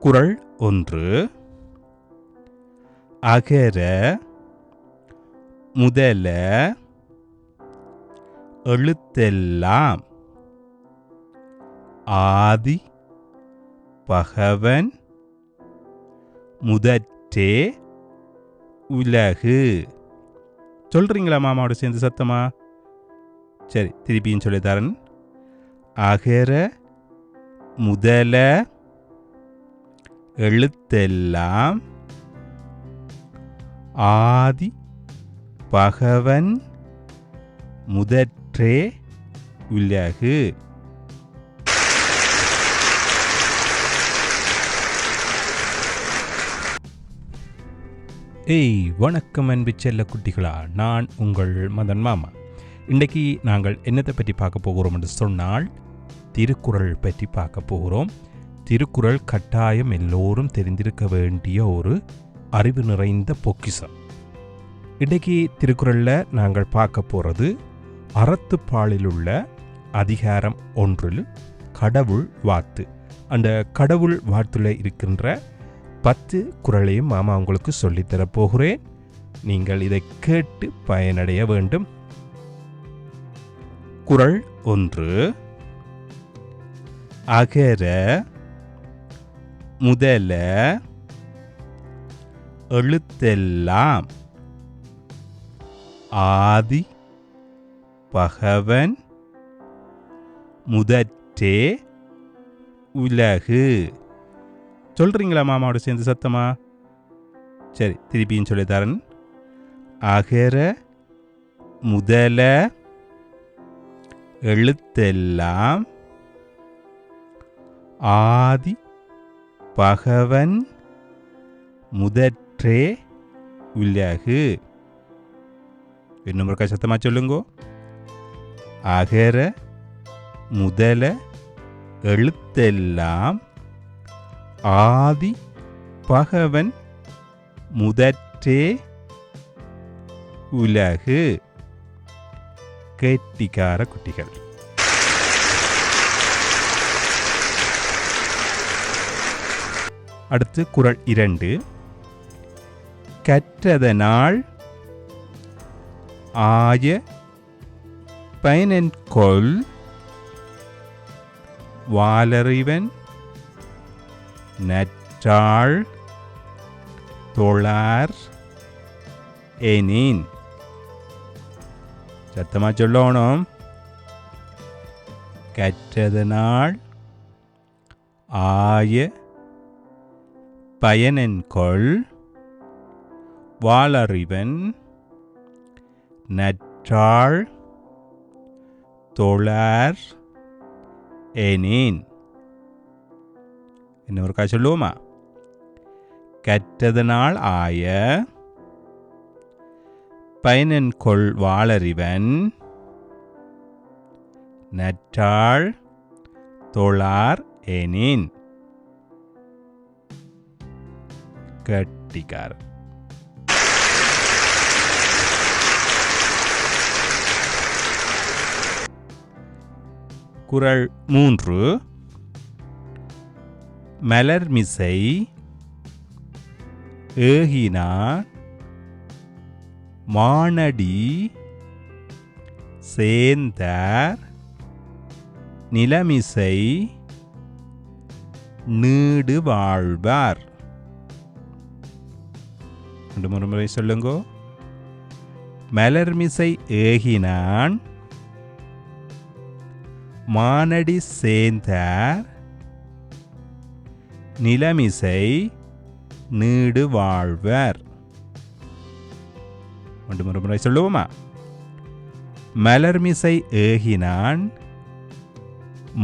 குறள் ஒன்று. அகர முதல எழுத்தெல்லாம். ஆதி பகவன் முதற்றே உலகு. சொல்றீங்களா மாமாவோட சேர்ந்து சத்தமா? சரி திருப்பியும் சொல்லித்தரன் அகர முதல எழுத்தெல்லாம் ஆதி பகவன் முதற்றே உலகு. ஏய் வணக்கம் அன்பு செல்ல குட்டிகளா நான் உங்கள் மதன் மாமா. இன்றைக்கி நாங்கள் என்னத்தை பற்றி பார்க்க போகிறோம் என்று சொன்னால் திருக்குறள் பற்றி பார்க்க போகிறோம். திருக்குறள் கட்டாயம் எல்லோரும் தெரிந்திருக்க வேண்டிய ஒரு அறிவு நிறைந்த பொக்கிஷம் இன்றைக்கு திருக்குறளில் நாங்கள் பார்க்க போகிறது அறத்துப்பாலில் உள்ள அதிகாரம் ஒன்றில் கடவுள் வாத்து. அந்த கடவுள் வாத்துல இருக்கின்ற பத்து குறளையும் மாமா உங்களுக்கு சொல்லித்தரப்போகிறேன் நீங்கள் இதை கேட்டு பயனடைய வேண்டும். குறள் ஒன்று. அகர முதல எழுத்தெல்லாம். ஆதி பகவன் முதற்றே உலகு. சொல்றீங்களா மாமாவோட சேர்ந்து சத்தமா? சரி திருப்பியும் சொல்லித்தரன். அகர முதல எழுத்தெல்லாம். ஆதி பகவன் முதற்றே உலகு இன்னும் ஒருக்கா சத்தமா சொல்லுங்கோ. அகர முதல எழுத்தெல்லாம் ஆதி பகவன் முதற்றே உலகு கேட்டிக்கார குட்டிகள். அடுத்து குரல் இரண்டு. கற்றதனால் ஆய பயனென்கொள் வாலறிவன் நற்றாள் தொழார் ஏனேன். சத்தமாக சொல்லணும். கற்றதனால் ஆய பயனென்கொள் வாளறிவன் நற்றாள் தொழார் எனின் இன்னொருக்கா சொல்லுவோமா? கற்றதனால் ஆய பயனென்கொள் வாளறிவன் நற்றாள் தொழார் ஏனேன். கட்டிக்கார். குறள் மூன்று. மலர்மிசை ஏகினான் மானடி சேந்தார். நிலமிசை நீடு வாழ்வார் ரெண்டு மூணு முறை சொல்லுங்கோ. மலர்மிசை ஏகினான். மானடி சேந்தார். நிலமிசை நீடு வாழ்வர். ஒன்று ஒரு முறை சொல்லுவோமா? மலர்மிசை ஏகினான்.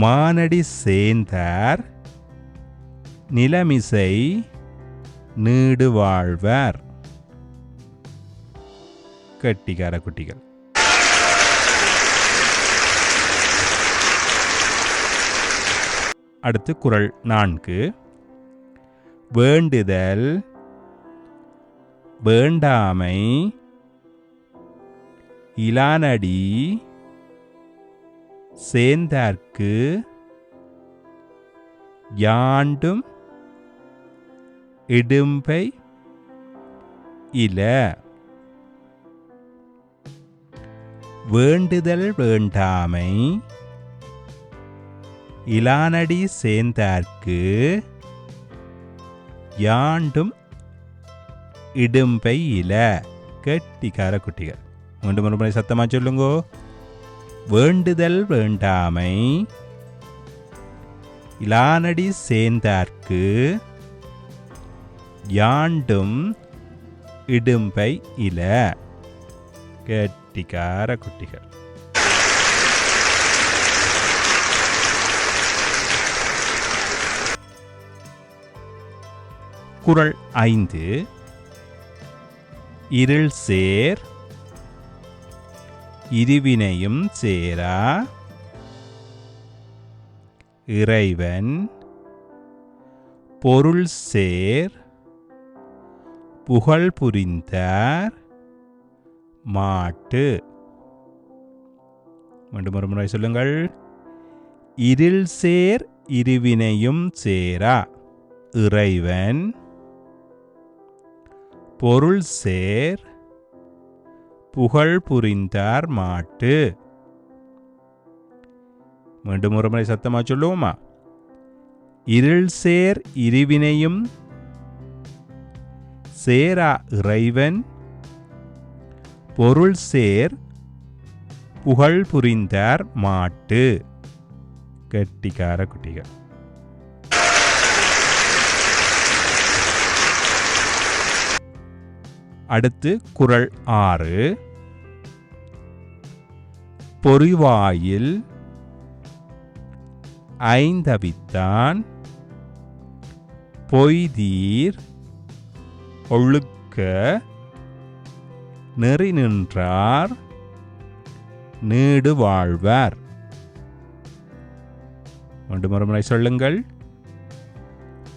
மானடி சேந்தார். நிலமிசை நீடு வாழ்வர். கட்டிக்கார குட்டிகள். அடுத்து குறள் நான்கு. வேண்டுதல் வேண்டாமை இலானடி சேர்ந்தார்க்கு யாண்டும் இடும்பை இல. வேண்டுதல் வேண்டாமை. இலானடி சேர்ந்தார்க்கு யாண்டும் இடும்பை இல. கெட்டிக்கார குட்டிகள். மீண்டும் ஒரு முறை சத்தமாக சொல்லுங்கோ. வேண்டுதல் வேண்டாமை. இலானடி சேர்ந்தார்க்கு யாண்டும் இடும்பை இல. கெட்டிக்கார குட்டிகள் குரல் ஐந்து இருள் சேர் இருவினையும் சேரா இறைவன் பொருள் சேர் புகழ் புரிந்தார் மாட்டு. மீண்டும் ஒரு முறை சொல்லுங்கள். இருள் சேர் இருவினையும் சேரா. இறைவன். பொருள் சேர். புகழ் புரிந்தார் மாட்டு. மீண்டும் ஒரு முறை சத்தமா சொல்லுவோமா? இருள் சேர் இருவினையும் சேரா இறைவன். பொருள் சேர் புகழ் புரிந்தார் மாட்டு. கெட்டிக்கார குட்டிகள். அடுத்து குரல் ஆறு. பொறிவாயில் ஐந்தவித்தான் பொய்தீர் ஒழுக்க நெறி நின்றார் நீடு வாழ்வார் மீண்டும் ஒரு சொல்லுங்கள்.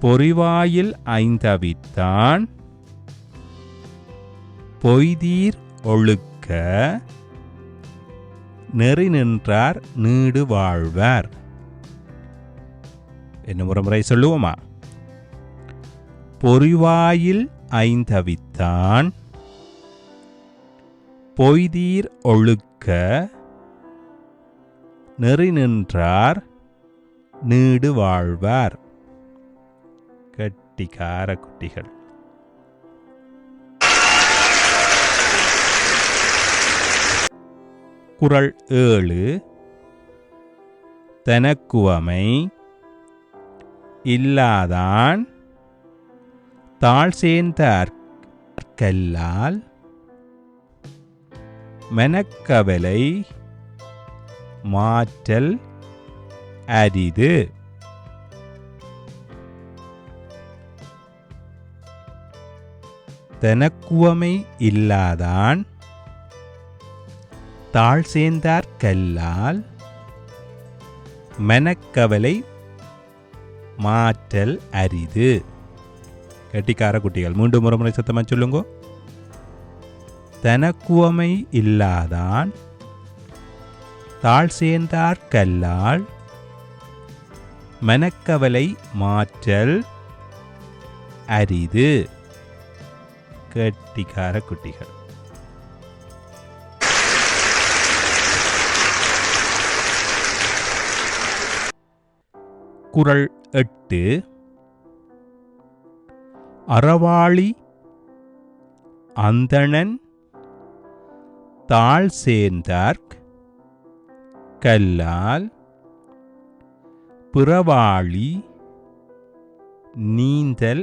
பொறிவாயில் ஐந்தவித்தான் பொய்தீர் ஒழுக்க நெறி நின்றார் நீடு வாழ்வார் என்ன ஒரு முறை சொல்லுவோமா? பொறிவாயில் ஐந்தவித்தான் பொய்தீர் ஒழுக்க நெறி நின்றார் நீடு வாழ்வார். கட்டிக்கார குட்டிகள். குறள் ஏழு. தனக்குவமை இல்லாதான் தாழ் சேர்ந்த அற்கல்லால் மெனக்கவலை மாற்றல் அரிது. தனக்குவமை இல்லாதான் தாழ் சேர்ந்தார் கல்லால் மெனக்கவலை மாற்றல் அரிது. கெட்டிக்கார குட்டிகள் மூன்று முறை முறை சத்தமாக சொல்லுங்க. தனக்குவமை இல்லாதான் தாழ் சேர்ந்தார் கல்லால் மனக்கவலை மாற்றல் அரிது. கெட்டிக்கார குட்டிகள். குறள் எட்டு. அறவாளி அந்தணன் தாழ் சேர்ந்தார்க் கல்லால் பிறவாளி நீந்தல்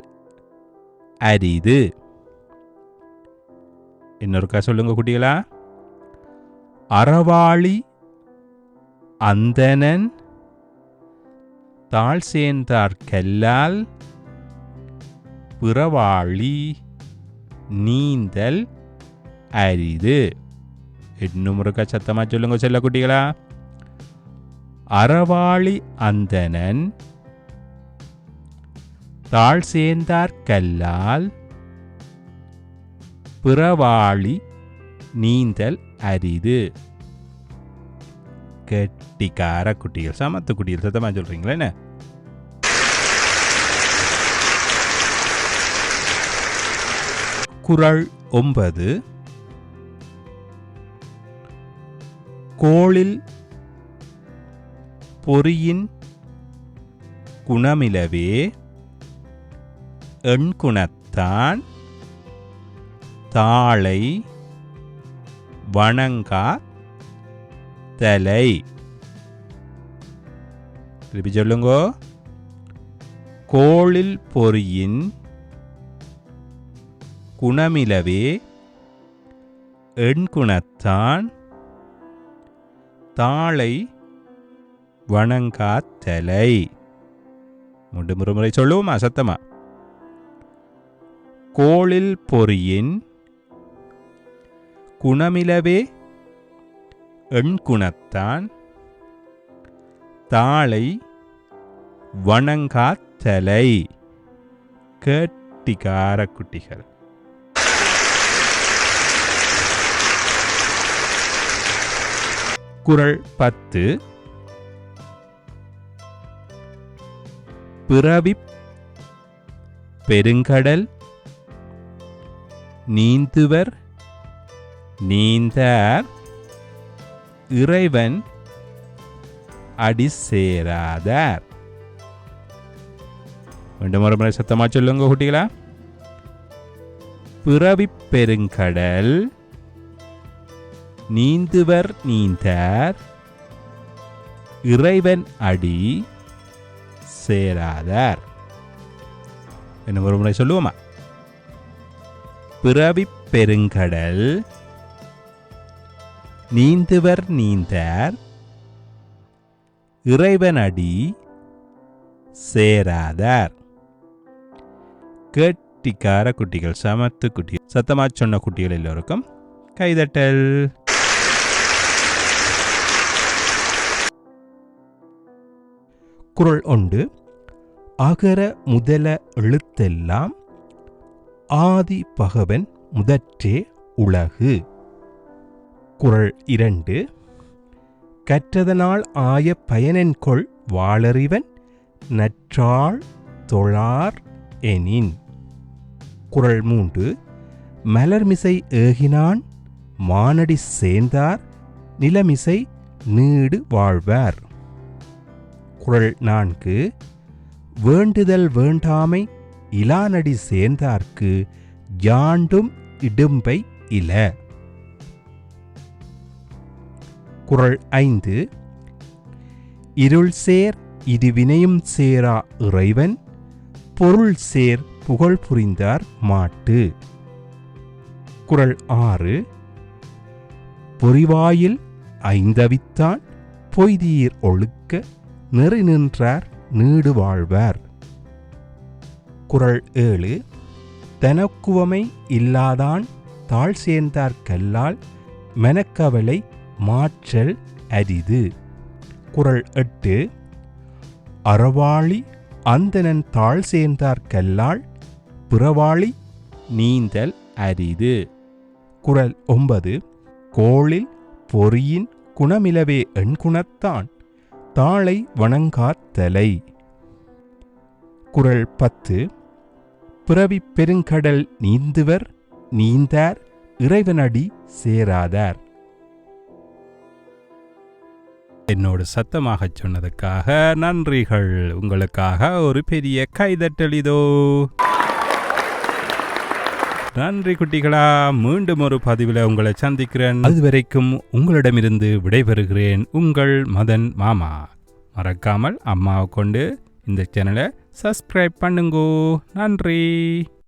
அரிது. இன்னொருக்கா சொல்லுங்க குட்டிகளா? அறவாளி அந்தனன் தாழ் சேர்ந்தார் கல்லால் பிறவாளி நீந்தல் அரிது. இன்னும் முருக்க சத்தமா சொல்லுங்க செல்ல குட்டிகளா அறவாளி அந்தனன் தாழ் சேர்ந்தார் கல்லால் பிறவாளி நீந்தல் அரிது கெட்டிக்கார குட்டிகள் சமத்து குட்டிகள் சத்தமா சொல்றீங்களா என்ன குறள் ஒன்பது கோளில் பொறியின் குணமிலவே எண்குணத்தான் தாளை வணங்கா தலை. திருப்பி சொல்லுங்கோ. கோளில் பொறியின் குணமிலவே எண்குணத்தான் தாளை வணங்காத்தலை. மீண்டும் ஒரு முறை சொல்லுவோமா? சத்தமா? கோளில் பொறியின் குணமிலவே எண்குணத்தான் தாளை வணங்காத்தலை. கேட்டிகார குட்டிகள். திருக்குறள் பத்து. பிறவி பெருங்கடல். நீந்துவர் நீந்தார். இறைவன் அடி சேராதார் மீண்டும் ஒரு முறை சத்தமா சொல்லுங்க குட்டிகளா. பிறவி பெருங்கடல். நீந்துவர் நீந்தார். இறைவன் அடி சேராதார். என்ன ஒரு முறை சொல்லுவோமா? பிறவி பெருங்கடல் நீந்துவர் நீந்தார். இறைவன் அடி சேராதார். கெட்டிக்கார குட்டிகள் சமத்து குட்டிகள் சத்தமாக சொன்ன குட்டிகள் எல்லோருக்கும் கைதட்டல். குரல் உண்டு. அகர முதல எழுத்தெல்லாம் ஆதி பகவன் முதற்றே உலகு. குறள் இரண்டு. கற்றதனால் ஆய பயனென்கொள் வாளறிவன் நற்றாள் தொழார் எனின். குறள் மூன்று. மலர்மிசை ஏகினான் மானடி சேர்ந்தார் நிலமிசை நீடு வாழ்வார். குரல் நான்கு வேண்டுதல் வேண்டாமை இலானடி சேர்ந்தார்க்கு யாண்டும் இடும்பை இல. குரல் ஐந்து இருள் சேர் இருவினையும் சேரா இறைவன் பொருள் சேர் புகழ் புரிந்தார் மாட்டு. குரல் ஆறு பொறிவாயில் ஐந்தவித்தான் பொய்தீர் ஒழுக்க நெறி நின்றார் நீடு வாழ்வார். குரல் ஏழு தனக்குவமை இல்லாதான் தாழ் சேர்ந்தார் கல்லால் மெனக்கவலை மாற்றல் அரிது. குரல் எட்டு அறவாளி அந்தனன் தாழ் சேர்ந்தார் கல்லால் பிறவாளி நீந்தல் அரிது. குறள் ஒன்பது கோளில் பொறியின் குணமிலவே எண்குணத்தான். தாளை வணங்காத்தலை. குரல் பத்து. பிறவி பெருங்கடல் நீந்துவர் நீந்தார் இறைவனடி சேராதார். என்னோடு சத்தமாகச் சொன்னதுக்காக நன்றிகள். உங்களுக்காக ஒரு பெரிய கைதட்டல் இதோ. நன்றி குட்டிகளா மீண்டும் ஒரு பதிவில் உங்களை சந்திக்கிறேன். அதுவரைக்கும் உங்களிடமிருந்து விடைபெறுகிறேன் உங்கள் மதன் மாமா. மறக்காமல் அம்மாவை கொண்டு இந்த சேனலை சப்ஸ்கிரைப் பண்ணுங்கோ. நன்றி.